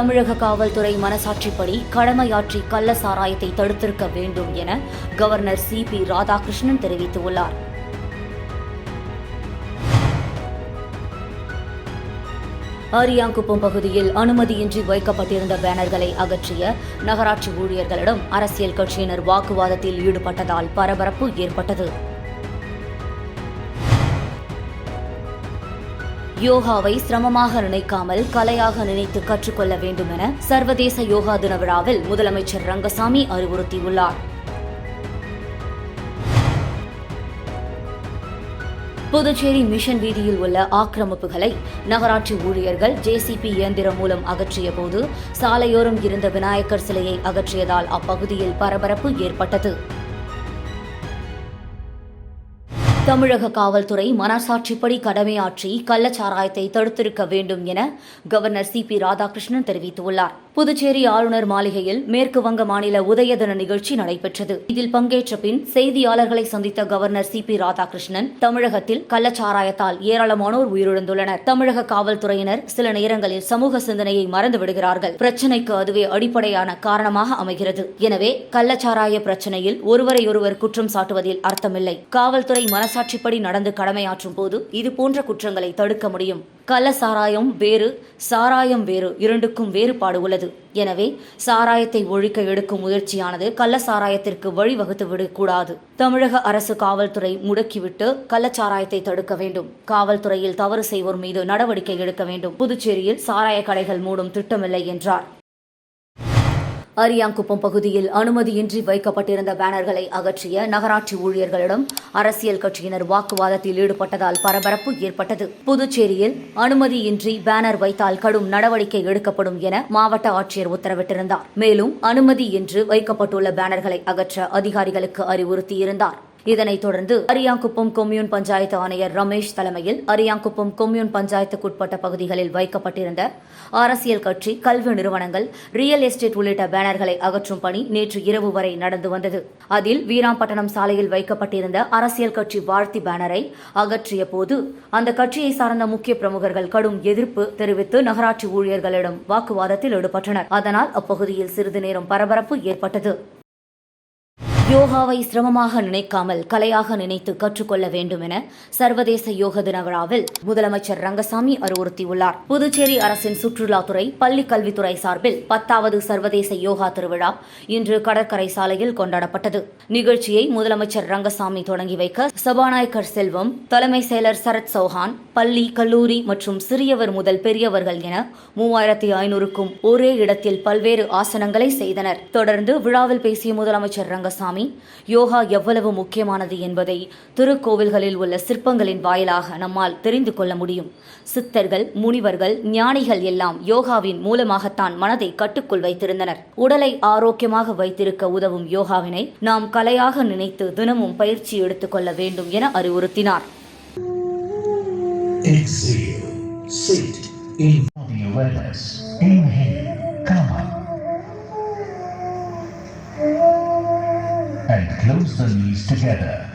தமிழக காவல்துறை மனசாட்சிப்படி கடமையாற்றி கள்ள சாராயத்தை தடுத்திருக்க வேண்டும் என கவர்னர் சி பி ராதாகிருஷ்ணன் தெரிவித்துள்ளார். அரியாங்குப்பம் பகுதியில் அனுமதியின்றி வைக்கப்பட்டிருந்த பேனர்களை அகற்றிய நகராட்சி ஊழியர்களிடம் அரசியல் கட்சியினர் வாக்குவாதத்தில் ஈடுபட்டதால் பரபரப்பு ஏற்பட்டது. யோகாவை சிரமமாக நினைக்காமல் கலையாக நினைத்து கற்றுக்கொள்ள வேண்டும் என சர்வதேச யோகா தின விழாவில் முதலமைச்சர் ரங்கசாமி அறிவுறுத்தியுள்ளார். புதுச்சேரி மிஷன் வீதியில் உள்ள ஆக்கிரமிப்புகளை நகராட்சி ஊழியர்கள் ஜேசிபி இயந்திரம் மூலம் அகற்றிய போது சாலையோரம் இருந்த விநாயகர் சிலையை அகற்றியதால் அப்பகுதியில் பரபரப்பு ஏற்பட்டது. தமிழக காவல்துறை மனசாட்சிப்படி கடமையாற்றி கள்ளச்சாராயத்தை தடுத்திருக்க வேண்டும் என கவர்னர் சி பி ராதாகிருஷ்ணன் தெரிவித்துள்ளார். புதுச்சேரி ஆளுநர் மாளிகையில் மேற்கு வங்க மாநில உதயதன நிகழ்ச்சி நடைபெற்றது. இதில் பங்கேற்ற பின் செய்தியாளர்களை சந்தித்த கவர்னர் சி பி ராதாகிருஷ்ணன் தமிழகத்தில் கள்ளச்சாராயத்தால் ஏராளமானோர் உயிரிழந்துள்ளனர். தமிழக காவல்துறையினர் சில நேரங்களில் சமூக சிந்தனையை மறந்து விடுகிறார்கள் பிரச்சினைக்கு அதுவே அடிப்படையான காரணமாக அமைகிறது. எனவே கள்ளச்சாராய பிரச்சனையில் ஒருவரையொருவர் குற்றம் சாட்டுவதில் அர்த்தமில்லை. காவல்துறை மனசாட்சிப்படி நடந்து கடமையாற்றும் போது இது போன்ற குற்றங்களை தடுக்க முடியும். கள்ள சாராயம் வேறு சாராயம் வேறு இரண்டுக்கும் வேறுபாடு உள்ளது. எனவே சாராயத்தை ஒழிக்க எடுக்கும் முயற்சியானது கள்ள சாராயத்திற்கு வழிவகுத்து விடக்கூடாது. தமிழக அரசு காவல்துறை முடக்கிவிட்டு கள்ளச்சாராயத்தை தடுக்க வேண்டும். காவல்துறையில் தவறு செய்வோர் மீது நடவடிக்கை எடுக்க வேண்டும். புதுச்சேரியில் சாராய கடைகள் மூடும் திட்டமில்லை என்றார். அரியாங்குப்பம் பகுதியில் அனுமதியின்றி வைக்கப்பட்டிருந்த பேனர்களை அகற்றிய நகராட்சி ஊழியர்களிடம் அரசியல் கட்சியினர் வாக்குவாதத்தில் ஈடுபட்டதால் பரபரப்பு ஏற்பட்டது. புதுச்சேரியில் அனுமதியின்றி பேனர் வைத்தால் கடும் நடவடிக்கை எடுக்கப்படும் என மாவட்ட ஆட்சியர் உத்தரவிட்டிருந்தார். மேலும் அனுமதியின்றி வைக்கப்பட்டுள்ள பேனர்களை அகற்ற அதிகாரிகளுக்கு அறிவுறுத்தியிருந்தார். இதனைத் தொடர்ந்து அரியாங்குப்பம் கொம்யூன் பஞ்சாயத்து ஆணையர் ரமேஷ் தலைமையில் அரியாங்குப்பம் கொம்யூன் பஞ்சாயத்துக்குட்பட்ட பகுதிகளில் வைக்கப்பட்டிருந்த அரசியல் கட்சி கல்வி நிறுவனங்கள் ரியல் எஸ்டேட் உள்ளிட்ட பேனர்களை அகற்றும் பணி நேற்று இரவு வரை நடந்து வந்தது. அதில் வீராம்பட்டணம் சாலையில் வைக்கப்பட்டிருந்த அரசியல் கட்சி வாழ்த்தி பேனரை அகற்றிய போது அந்த கட்சியை சார்ந்த முக்கிய பிரமுகர்கள் கடும் எதிர்ப்பு தெரிவித்து நகராட்சி ஊழியர்களிடம் வாக்குவாதத்தில் ஈடுபட்டனர். அதனால் அப்பகுதியில் சிறிது நேரம் பரபரப்பு ஏற்பட்டது. யோகாவை சிரமமாக நினைக்காமல் கலையாக நினைத்து கற்றுக்கொள்ள வேண்டும் என சர்வதேச யோக தின விழாவில் முதலமைச்சர் ரங்கசாமி அறிவுறுத்தியுள்ளார். புதுச்சேரி அரசின் சுற்றுலாத்துறை பள்ளி கல்வித்துறை சார்பில் பத்தாவது சர்வதேச யோகா திருவிழா இன்று கடற்கரை சாலையில் கொண்டாடப்பட்டது. நிகழ்ச்சியை முதலமைச்சர் ரங்கசாமி தொடங்கி வைக்க சபாநாயகர் செல்வம் தலைமை செயலர் சரத் சௌஹான் பள்ளி கல்லூரி மற்றும் சிறியவர் முதல் பெரியவர்கள் என மூவாயிரத்தி ஐநூறுக்கும் ஒரே இடத்தில் பல்வேறு ஆசனங்களை செய்தனர். தொடர்ந்து விழாவில் பேசிய முதலமைச்சர் ரங்கசாமி யோகா எவ்வளவு முக்கியமானது என்பதை திருக்கோவில்களில் உள்ள சிற்பங்களின் வாயிலாக நம்மால் தெரிந்து கொள்ள முடியும் சித்தர்கள் முனிவர்கள் ஞானிகள் எல்லாம் யோகாவின் மூலமாகத்தான் மனதை கட்டுக்குள் வைத்திருந்தனர் உடலை ஆரோக்கியமாக வைத்திருக்க உதவும் யோகாவினை நாம் கலையாக நினைத்து தினமும் பயிற்சி எடுத்துக்கொள்ள வேண்டும் என அறிவுறுத்தினார் Exhale. Sit in awareness. Inhale. Come up. And close the knees together.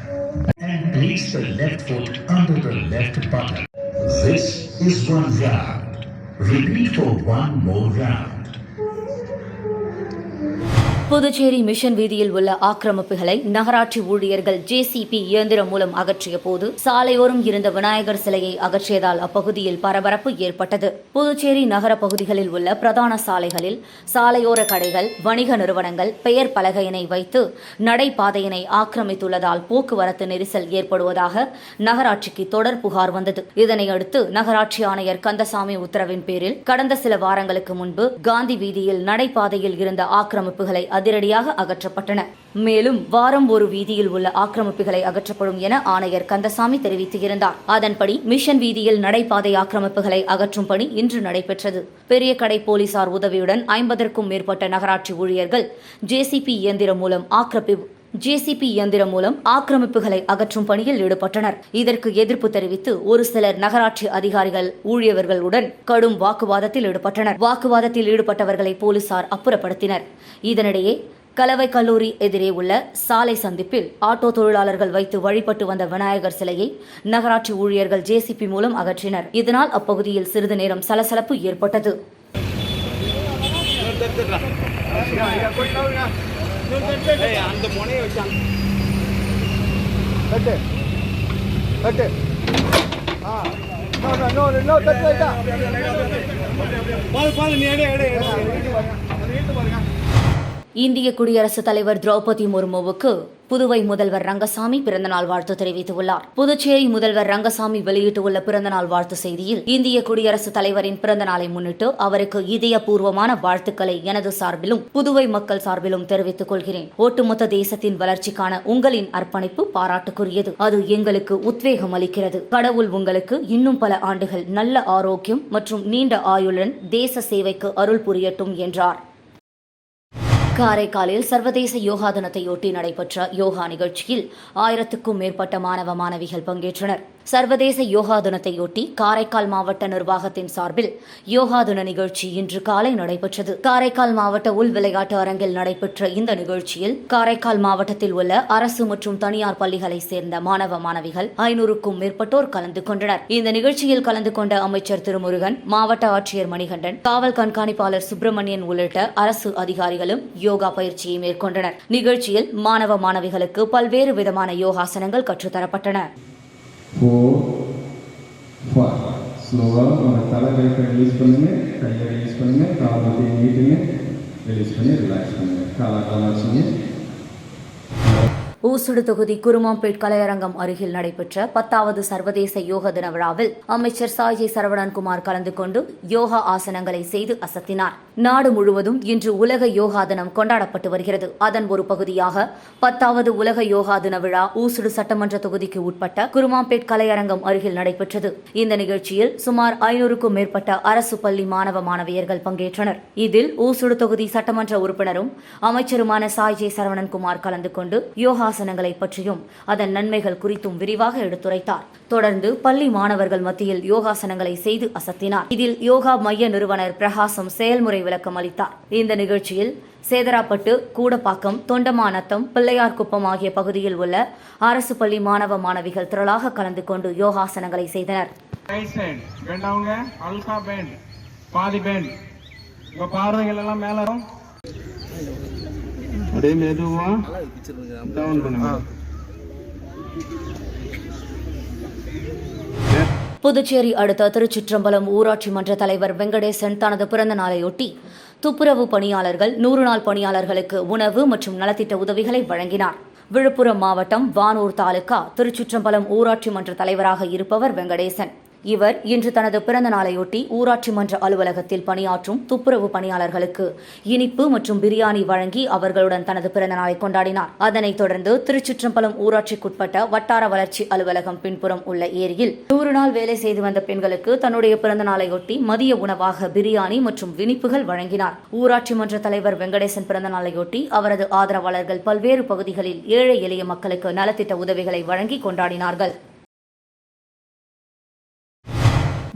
And place the left foot under the left buttock. This is one round. Repeat for one more round. Puducherry mission வீதியில் உள்ள ஆக்கிரமிப்புகளை நகராட்சி ஊழியர்கள் JCB இயந்திரம் மூலம் அகற்றிய போது சாலையோரம் இருந்த விநாயகர் சிலையை அகற்றியதால் அப்பகுதியில் பரபரப்பு ஏற்பட்டது. புதுச்சேரி நகர பகுதிகளில் உள்ள பிரதான சாலைகளில் சாலையோர கடைகள் வணிக நிறுவனங்கள் பெயர் பலகையினை வைத்து நடைபாதையினை ஆக்கிரமித்துள்ளதால் போக்குவரத்து நெரிசல் ஏற்படுவதாக நகராட்சிக்கு தொடர் புகார் வந்தது. இதனையடுத்து நகராட்சி ஆணையர் கந்தசாமி உத்தரவின் பேரில் கடந்த சில வாரங்களுக்கு முன்பு காந்தி வீதியில் நடைபாதையில் இருந்த ஆக்கிரமிப்புகளை அதிரடியாக அகற்றப்பட்டன. மேலும் வாரம் ஒரு வீதியில் உள்ள ஆக்கிரமிப்புகளை அகற்றப்படும் என ஆணையர் கந்தசாமி தெரிவித்திருந்தார். அதன்படி மிஷன் வீதியில் நடைபாதை ஆக்கிரமிப்புகளை அகற்றும் பணி இன்று நடைபெற்றது. பெரிய கடை போலீசார் உதவியுடன் ஐம்பதற்கும் மேற்பட்ட நகராட்சி ஊழியர்கள் ஜேசிபி இயந்திரம் மூலம் ஆக்கிரமிப்பு ஜேசிபி இயந்திரம் மூலம் ஆக்கிரமிப்புகளை அகற்றும் பணியில் ஈடுபட்டனர் இதற்கு எதிர்ப்பு தெரிவித்து ஒரு சிலர் நகராட்சி அதிகாரிகள் ஊழியர்களுடன் கடும் வாக்குவாதத்தில் ஈடுபட்டனர் வாக்குவாதத்தில் ஈடுபட்டவர்களை போலீசார் அப்புறப்படுத்தினர் இதனிடையே கலவை கல்லூரி எதிரே உள்ள சாலை சந்திப்பில் ஆட்டோ தொழிலாளர்கள் வைத்து வழிபட்டு வந்த விநாயகர் சிலையை நகராட்சி ஊழியர்கள் ஜேசிபி மூலம் அகற்றினர் இதனால் அப்பகுதியில் சிறிது நேரம் சலசலப்பு ஏற்பட்டது அந்த முனையை வச்சு தட்டு தட்டு ஆ. இன்னொரு இன்னொரு தட்டு நீ எடு எடு இந்திய குடியரசுத் தலைவர் திரௌபதி முர்முவுக்கு புதுவை முதல்வர் ரங்கசாமி பிறந்தநாள் வாழ்த்து தெரிவித்துள்ளார். புதுச்சேரி முதல்வர் ரங்கசாமி வெளியிட்டுள்ள பிறந்தநாள் வாழ்த்து செய்தியில் இந்திய குடியரசுத் தலைவரின் பிறந்தநாளை முன்னிட்டு அவருக்கு இதயபூர்வமான வாழ்த்துக்களை எனது சார்பிலும் புதுவை மக்கள் சார்பிலும் தெரிவித்துக் கொள்கிறேன். ஒட்டுமொத்த தேசத்தின் வளர்ச்சிக்கான உங்களின் அர்ப்பணிப்பு பாராட்டுக்குரியது. அது எங்களுக்கு உத்வேகம் அளிக்கிறது. கடவுள் உங்களுக்கு இன்னும் பல ஆண்டுகள் நல்ல ஆரோக்கியம் மற்றும் நீண்ட ஆயுளுடன் தேச சேவைக்கு அருள் புரியட்டும் என்றார். காரைக்காலில் சர்வதேச யோகா தினத்தையொட்டி நடைபெற்ற யோகா நிகழ்ச்சியில் ஆயிரத்துக்கும் மேற்பட்ட மாணவ மாணவிகள் பங்கேற்றனர். சர்வதேச யோகா தினத்தையொட்டி காரைக்கால் மாவட்ட நிர்வாகத்தின் சார்பில் யோகா தின நிகழ்ச்சி இன்று காலை நடைபெற்றது. காரைக்கால் மாவட்ட உள் விளையாட்டு அரங்கில் நடைபெற்ற இந்த நிகழ்ச்சியில் காரைக்கால் மாவட்டத்தில் உள்ள அரசு மற்றும் தனியார் பள்ளிகளை சேர்ந்த மாணவ மாணவிகள் ஐநூறுக்கும் மேற்பட்டோர் கலந்து கொண்டனர். இந்த நிகழ்ச்சியில் கலந்து கொண்ட அமைச்சர் திருமுருகன் மாவட்ட ஆட்சியர் மணிகண்டன் காவல் கண்காணிப்பாளர் சுப்பிரமணியன் உள்ளிட்ட அரசு அதிகாரிகளும் யோகா பயிற்சியை மேற்கொண்டனர். நிகழ்ச்சியில் மாணவ மாணவிகளுக்கு பல்வேறு விதமான யோகாசனங்கள் கற்றுத்தரப்பட்டன. ஃபோர் ஃபைவ் ஸ்லோவாக உங்கள் தலை கைப்பை ரிலீஸ் பண்ணுங்க கையை ரிலீஸ் பண்ணுங்க கால் அப்படியே நீட்டுங்க ரிலீஸ் பண்ணி ரிலாக்ஸ் பண்ணுங்க காலா காலா வச்சுங்க ஊசுடு தொகுதி குருமாம்பேட் கலையரங்கம் அருகில் நடைபெற்ற பத்தாவது சர்வதேச யோக தின விழாவில் அமைச்சர் சாய்ஜி சரவணன்குமார் கலந்து கொண்டு யோகா ஆசனங்களை செய்து அசத்தினார். நாடு முழுவதும் இன்று உலக யோகா தினம் கொண்டாடப்பட்டு வருகிறது. அதன் ஒரு பகுதியாக பத்தாவது உலக யோகா தின விழா ஊசுடு சட்டமன்ற தொகுதிக்கு உட்பட்ட குருமாம்பேட் கலையரங்கம் அருகில் நடைபெற்றது. இந்த நிகழ்ச்சியில் சுமார் ஐநூறுக்கும் மேற்பட்ட அரசு பள்ளி மாணவ மாணவியர்கள் பங்கேற்றனர். இதில் ஊசுடு தொகுதி சட்டமன்ற உறுப்பினரும் அமைச்சருமான சாய் ஜே சரவணன்குமார் கலந்து கொண்டு யோகா யோகாசனங்களை பற்றியும் அதன் நன்மைகள் குறித்தும் விரிவாக எடுத்துரைத்தார். தொடர்ந்து பள்ளி மாணவர்கள் மத்தியில் யோகாசனங்களை செய்து அசத்தினார். இதில் யோகா மைய நிறுவனர் பிரகாசம் செயல்முறை விளக்கம் அளித்தார். இந்த நிகழ்ச்சியில் சேதராப்பட்டு கூடப்பாக்கம் தொண்டமானத்தம் பிள்ளையார்குப்பம் ஆகிய பகுதியில் உள்ள அரசு பள்ளி மாணவ மாணவிகள் திரளாக கலந்து கொண்டு யோகாசனங்களை செய்தனர். பாதி பேண்ட் உங்க பார்வைகள் எல்லாம் மேல அப்படியே மெதுவா டவுன் பண்ணுங்க. புதுச்சேரி அடுத்த திருச்சிற்றம்பலம் ஊராட்சி மன்ற தலைவர் வெங்கடேசன் தனது பிறந்த நாளையொட்டி துப்புரவு பணியாளர்கள் நூறு நாள் பணியாளர்களுக்கு உணவு மற்றும் நலத்திட்ட உதவிகளை வழங்கினார். விழுப்புரம் மாவட்டம் வானூர் தாலுகா திருச்சிற்றம்பலம் ஊராட்சி மன்ற தலைவராக இருப்பவர் வெங்கடேசன். இவர் இன்று தனது பிறந்த நாளையொட்டி ஊராட்சி மன்ற அலுவலகத்தில் பணியாற்றும் துப்புரவு பணியாளர்களுக்கு இனிப்பு மற்றும் பிரியாணி வழங்கி அவர்களுடன் தனது பிறந்த நாளை கொண்டாடினார். அதனைத் தொடர்ந்து திருச்சிற்றம்பலம் ஊராட்சிக்குட்பட்ட வட்டார வளர்ச்சி அலுவலகம் பின்புறம் உள்ள ஏரியில் நூறு நாள் வேலை செய்து வந்த பெண்களுக்கு தன்னுடைய பிறந்த நாளையொட்டி மதிய உணவாக பிரியாணி மற்றும் இனிப்புகள் வழங்கினார். ஊராட்சி மன்ற தலைவர் வெங்கடேசன் பிறந்த நாளையொட்டி அவரது ஆதரவாளர்கள் பல்வேறு பகுதிகளில் ஏழை எளிய மக்களுக்கு நலத்திட்ட உதவிகளை வழங்கி கொண்டாடினார்கள்.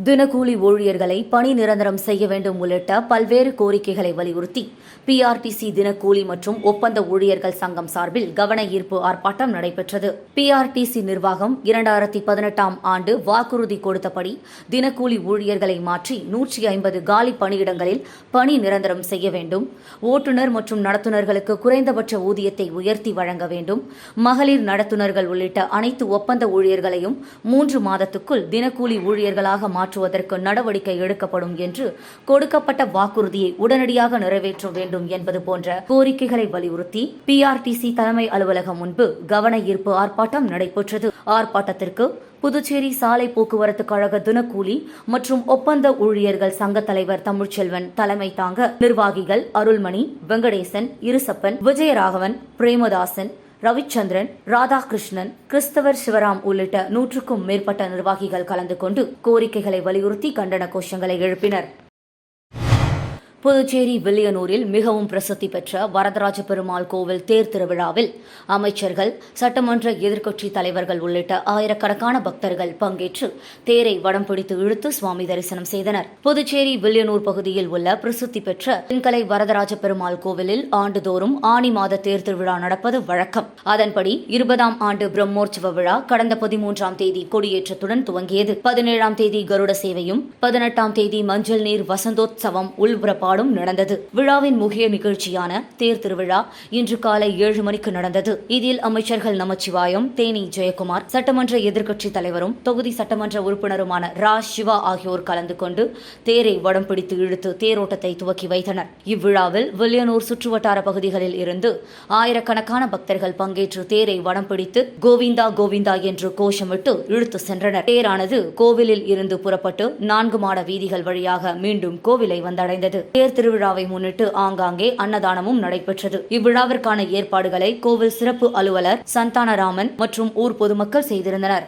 தினக்கூலி ஊழியர்களை பணி நிரந்தரம் செய்ய வேண்டும் உள்ளிட்ட பல்வேறு கோரிக்கைகளை வலியுறுத்தி பிஆர்டிசி தினக்கூலி மற்றும் ஒப்பந்த ஊழியர்கள் சங்கம் சார்பில் கவன ஈர்ப்பு ஆர்ப்பாட்டம் நடைபெற்றது. பிஆர்டிசி நிர்வாகம் இரண்டாயிரத்தி பதினெட்டாம் ஆண்டு வாக்குறுதி கொடுத்தபடி தினக்கூலி ஊழியர்களை மாற்றி நூற்றி ஐம்பது காலி பணியிடங்களில் பணி நிரந்தரம் செய்ய வேண்டும். ஓட்டுநர் மற்றும் நடத்துனர்களுக்கு குறைந்தபட்ச ஊதியத்தை உயர்த்தி வழங்க வேண்டும். மகளிர் நடத்துனர்கள் உள்ளிட்ட அனைத்து ஒப்பந்த ஊழியர்களையும் மூன்று மாதத்துக்குள் தினக்கூலி ஊழியர்களாக மாற்றுவதற்கு நடவடிக்கை எடுக்கப்படும் என்று கொடுக்கப்பட்ட வாக்குறுதியை உடனடியாக நிறைவேற்ற வேண்டும் என்பது போன்ற கோரிக்கைகளை வலியுறுத்தி பிஆர்டிசி தலைமை அலுவலகம் முன்பு கவன ஈர்ப்பு ஆர்ப்பாட்டம் நடைபெற்றது. ஆர்ப்பாட்டத்திற்கு புதுச்சேரி சாலை போக்குவரத்து கழக தினக்கூலி மற்றும் ஒப்பந்த ஊழியர்கள் சங்க தலைவர் தமிழ்ச்செல்வன் தலைமை தாங்க நிர்வாகிகள் அருள்மணி வெங்கடேசன் இருசப்பன் விஜயராகவன் பிரேமதாசன் ரவிச்சந்திரன் ராதாகிருஷ்ணன் கிறிஸ்தவர் சிவராம் உள்ளிட்ட நூற்றுக்கும் மேற்பட்ட நிர்வாகிகள் கலந்து கொண்டு கோரிக்கைகளை வலியுறுத்தி கண்டன கோஷங்களை எழுப்பினர். புதுச்சேரி வில்லியனூரில் மிகவும் பிரசித்தி பெற்ற வரதராஜ பெருமாள் கோவில் தேர் திருவிழாவில் அமைச்சர்கள் சட்டமன்ற எதிர்க்கட்சித் தலைவர்கள் உள்ளிட்ட ஆயிரக்கணக்கான பக்தர்கள் பங்கேற்று தேரை வடம் பிடித்து இழுத்து சுவாமி தரிசனம் செய்தனர். புதுச்சேரி வில்லியனூர் பகுதியில் உள்ள பிரசித்தி பெற்ற தென்கலை வரதராஜ பெருமாள் கோவிலில் ஆண்டுதோறும் ஆனி மாத தேர் திருவிழா நடப்பது வழக்கம். அதன்படி இருபதாம் ஆண்டு பிரம்மோற்சவ விழா கடந்த பதிமூன்றாம் தேதி கொடியேற்றத்துடன் துவங்கியது. பதினேழாம் தேதி கருட சேவையும் பதினெட்டாம் தேதி மஞ்சள் நீர் வசந்தோத்சவம் உள்புறப்பாடும் ஏற்பாடும் நடந்தது. விழாவின் முக்கிய நிகழ்ச்சியான தேர் திருவிழா இன்று காலை ஏழு மணிக்கு நடந்தது. இதில் அமைச்சர்கள் நமச்சிவாயம் தேனி ஜெயக்குமார் சட்டமன்ற எதிர்க்கட்சித் தலைவரும் தொகுதி சட்டமன்ற உறுப்பினருமான ரா. சிவா ஆகியோர் கலந்து கொண்டு தேரை வடம் பிடித்து இழுத்து தேரோட்டத்தை துவக்கி வைத்தனர். இவ்விழாவில் வில்லியனூர் சுற்றுவட்டார பகுதிகளில் இருந்து ஆயிரக்கணக்கான பக்தர்கள் பங்கேற்று தேரை வடம் பிடித்து கோவிந்தா கோவிந்தா என்று கோஷமிட்டு இழுத்து சென்றனர். தேரானது கோவிலில் இருந்து புறப்பட்டு நான்கு மாட வீதிகள் வழியாக மீண்டும் கோவிலை வந்தடைந்தது. தேர் திருவிழாவை முன்னிட்டு ஆங்காங்கே அன்னதானமும் நடைபெற்றது. இவ்விழாவிற்கான ஏற்பாடுகளை கோவில் சிறப்பு அலுவலர் சந்தானராமன் மற்றும் ஊர் பொதுமக்கள் செய்திருந்தனர்.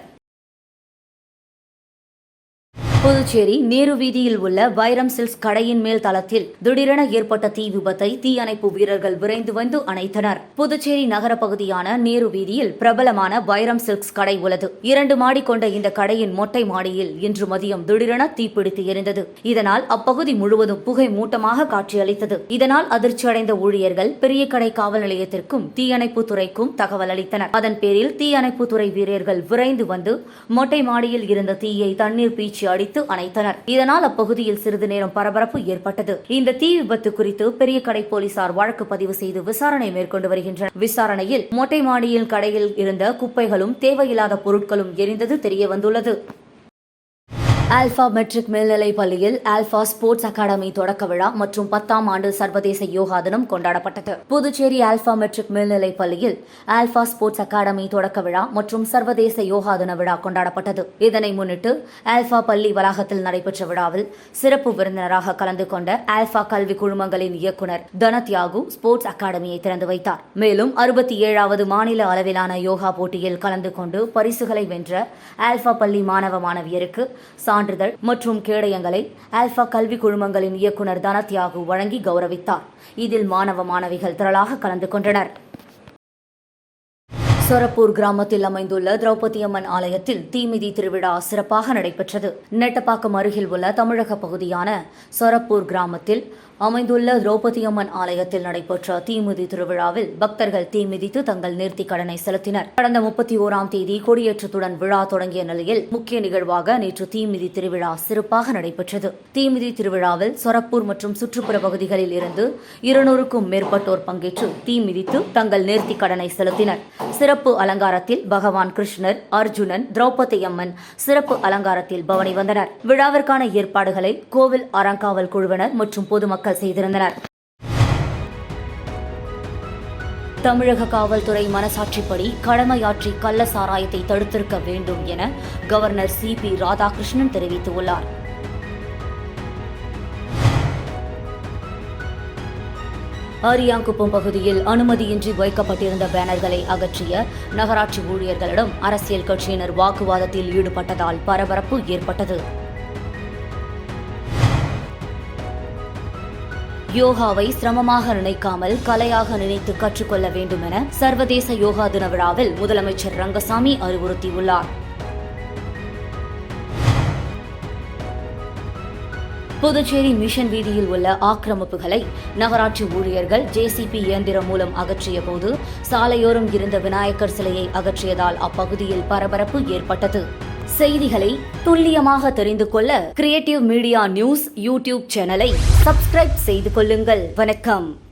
புதுச்சேரி நேரு வீதியில் உள்ள வைரம் சில்க்ஸ் கடையின் மேல் தளத்தில் திடீரென ஏற்பட்ட தீ விபத்தை தீயணைப்பு வீரர்கள் விரைந்து வந்து அணைத்தனர். புதுச்சேரி நகர பகுதியான நேரு வீதியில் பிரபலமான வைரம் சில்க்ஸ் கடை உள்ளது. இரண்டு மாடி கொண்ட இந்த கடையின் மொட்டை மாடியில் இன்று மதியம் திடீரென தீப்பிடித்து எரிந்தது. இதனால் அப்பகுதி முழுவதும் புகை மூட்டமாக காட்சியளித்தது. இதனால் அதிர்ச்சியடைந்த ஊழியர்கள் பெரிய கடை காவல் நிலையத்திற்கும் தீயணைப்பு துறைக்கும் தகவல் அளித்தனர். அதன் பேரில் தீயணைப்பு துறை வீரர்கள் விரைந்து வந்து மொட்டை மாடியில் இருந்த தீயை தண்ணீர் பீச்சி அடித்து அணைத்தனர். இதனால் அப்பகுதியில் சிறிது நேரம் பரபரப்பு ஏற்பட்டது. இந்த தீ விபத்து குறித்து பெரிய கடை போலீசார் வழக்கு பதிவு செய்து விசாரணை மேற்கொண்டு வருகின்றனர். விசாரணையில் மொட்டை மாடியில் கடையில் இருந்த குப்பைகளும் தேவையில்லாத பொருட்களும் எரிந்தது தெரிய வந்துள்ளது ஆல்பா மெட்ரிக் மேல்நிலைப் பள்ளியில் ஆல்பா ஸ்போர்ட்ஸ் அகாடமி தொடக்க விழா மற்றும் பத்தாம் ஆண்டு சர்வதேச யோகா தினம் கொண்டாடப்பட்டது. புதுச்சேரி ஆல்பா மெட்ரிக் மேல்நிலைப் பள்ளியில் ஆல்பா ஸ்போர்ட்ஸ் அகாடமி தொடக்க விழா மற்றும் சர்வதேச யோகா தின விழா கொண்டாடப்பட்டது. இதனை முன்னிட்டு ஆல்பா பள்ளி வளாகத்தில் நடைபெற்ற விழாவில் சிறப்பு விருந்தினராக கலந்து கொண்ட ஆல்பா கல்வி குழுமங்களின் இயக்குநர் தனத்யாகு ஸ்போர்ட்ஸ் அகாடமியை திறந்து வைத்தார். மேலும் அறுபத்தி ஏழாவது மாநில அளவிலான யோகா போட்டியில் கலந்து கொண்டு பரிசுகளை வென்ற ஆல்பா பள்ளி மாணவ மாணவியருக்கு சான்றிதழ் மற்றும் கேடயங்களை ஆல்பா கல்வி குழுமங்களின் இயக்குநர் தனத்யாகு வழங்கி கௌரவித்தார். இதில் மாணவ மாணவிகள் திரளாக கலந்து கொண்டனர். சொரப்பூர் கிராமத்தில் அமைந்துள்ள திரௌபதி அம்மன் ஆலயத்தில் தீமிதி திருவிழா சிறப்பாக நடைபெற்றது. நெட்டப்பாக்கம் அருகில் உள்ள தமிழக பகுதியான சொரப்பூர் கிராமத்தில் அமைந்துள்ள திரௌபதி அம்மன் ஆலயத்தில் நடைபெற்ற தீமிதி திருவிழாவில் பக்தர்கள் தீமிதித்து தங்கள் நேர்த்தி கடனை செலுத்தினர். கடந்த முப்பத்தி ஓராம் தேதி கொடியேற்றத்துடன் விழா தொடங்கிய நிலையில் முக்கிய நிகழ்வாக நேற்று தீமிதி திருவிழா சிறப்பாக நடைபெற்றது. தீமிதி திருவிழாவில் சொரப்பூர் மற்றும் சுற்றுப்புற பகுதிகளில் இருந்து இருநூறுக்கும் மேற்பட்டோர் பங்கேற்று தீமிதித்து தங்கள் நேர்த்தி கடனை செலுத்தினர். சிறப்பு அலங்காரத்தில் பகவான் கிருஷ்ணர் அர்ஜுனன் திரௌபதி அம்மன் சிறப்பு அலங்காரத்தில் பவனி வந்தனர். விழாவிற்கான ஏற்பாடுகளை கோவில் அறங்காவல் குழுவினர் மற்றும் பொதுமக்கள் செய்திருந்தனர். தமிழக காவல்துறை மனசாட்சிப்படி கடமையாற்றி கள்ள சாராயத்தை தடுத்திருக்க வேண்டும் என கவர்னர் சி பி ராதாகிருஷ்ணன் தெரிவித்துள்ளார். ஆரியாங்குப்பம் பகுதியில் அனுமதியின்றி வைக்கப்பட்டிருந்த பேனர்களை அகற்றிய நகராட்சி ஊழியர்களிடம் அரசியல் கட்சியினர் வாக்குவாதத்தில் ஈடுபட்டதால் பரபரப்பு ஏற்பட்டது. யோகாவை சிரமமாக நினைக்காமல் கலையாக நினைத்து கற்றுக்கொள்ள வேண்டும் என சர்வதேச யோகா தின விழாவில் முதலமைச்சர் ரங்கசாமி அறிவுறுத்தியுள்ளார். புதுச்சேரி மிஷன் வீதியில் உள்ள ஆக்கிரமிப்புகளை நகராட்சி ஊழியர்கள் ஜேசிபி இயந்திரம் மூலம் அகற்றிய போது சாலையோரம் இருந்த விநாயகர் சிலையை அகற்றியதால் அப்பகுதியில் பரபரப்பு ஏற்பட்டது. செய்திகளை துல்லியமாக தெரிந்து கொள்ள கிரியேட்டிவ் மீடியா நியூஸ் யூடியூப் சேனலை சப்ஸ்கிரைப் செய்து கொள்ளுங்கள். வணக்கம்.